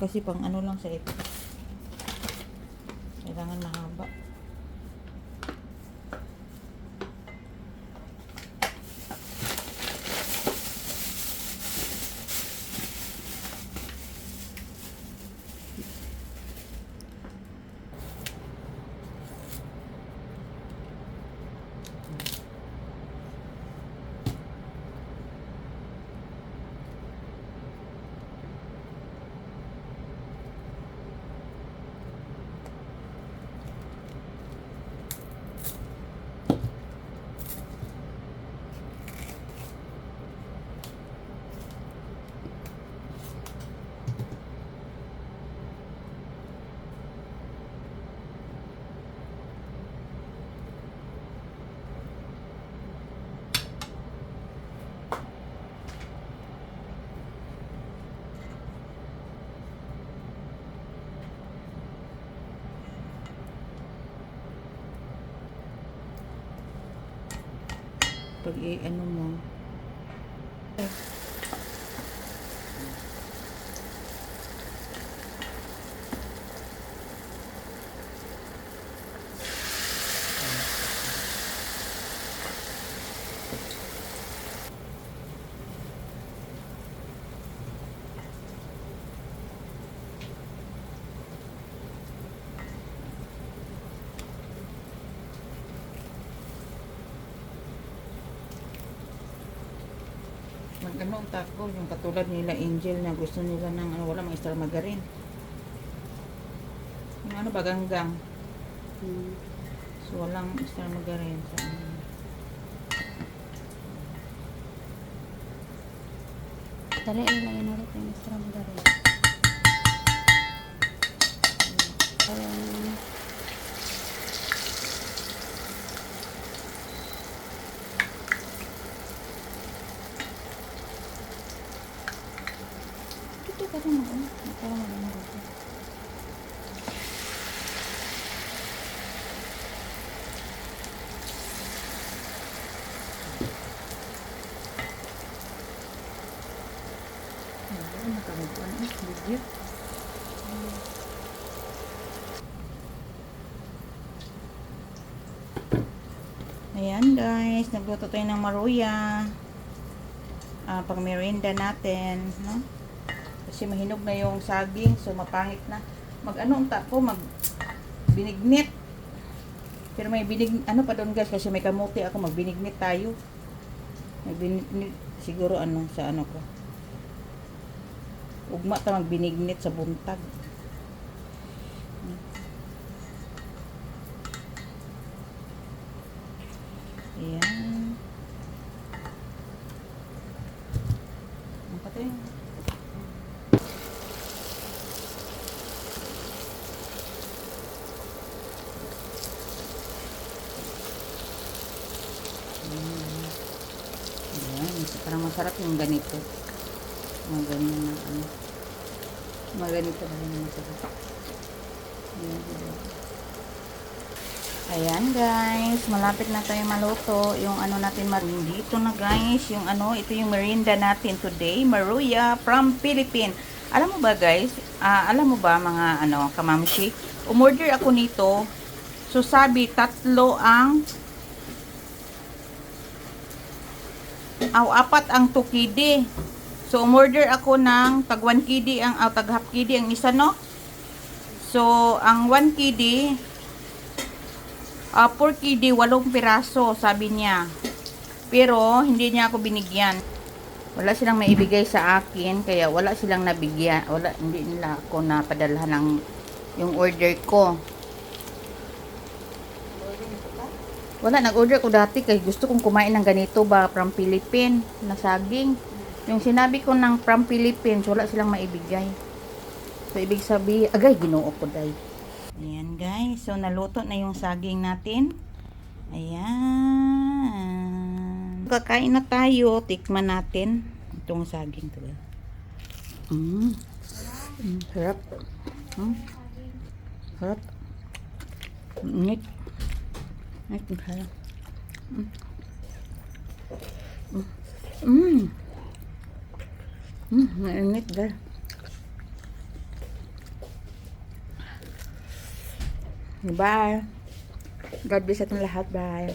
Kasi pang ano lang sa ito. Kailangan mahaba. Pag i-ano mo. mag ano taco, yung katulad nila Angel na gusto nila ng ano, wala mga extra margarine. Yung ano ba, ganggang. So, walang extra margarine sa ano. Dali, ilagay na rin yung extra magarin. Ayan. Rin mag-ano. Para mag-ano dito. Eh, video. Ayan guys, nagluto tayo ng maruya. Ah, pang merienda natin, no? Kasi mahinog na yung saging, so mapangit na. Mag ano ang tako, mag binignit. Pero may binig, ano pa doon guys, kasi may kamuti ako, magbinignit tayo. Magbinignit, siguro ano, sa ano ko. Ugma ta magbinignit sa buntag. Ayan. Ang patay. Ayan. Ayan. Parang masarap yung ganito. Mga ganyan na ano. Mga ganito na yung masarap. Ayan. Guys, malapit na tayo maluto. Yung ano natin, mar- dito na guys, yung ano, ito yung merienda natin today. Maruya from Philippines. Alam mo ba guys, ah, alam mo ba mga ano, kamamshi, umorder ako nito. So sabi, tatlo ang aw apat ang tukidi. So umorder ako ng tag 1 kidi ang aw tag half kidi ang isa no. So ang 1 kidi uh, 4 kidi 8 piraso sabi niya. Pero hindi niya ako binigyan. Wala silang maibigay sa akin kaya wala silang nabigyan. Wala hindi nila ako napadalhan ng yung order ko. Wala, nag-order ko dati kay gusto kong kumain ng ganito ba from Philippines na saging. Yung sinabi ko ng from Philippines, wala silang maibigay. So, ibig sabihin, agay, ginoo ko day. Ayan guys, so naluto na yung saging natin. Ayan. Kakain na tayo, tikman natin itong saging to. Mm. Mm, sarap. Mm. Sarap. Đấy, cũng thấy không? Ừ. ừ. ừ mẹ Ừ, nít đây. Bye. God bless ating lahat. Bye.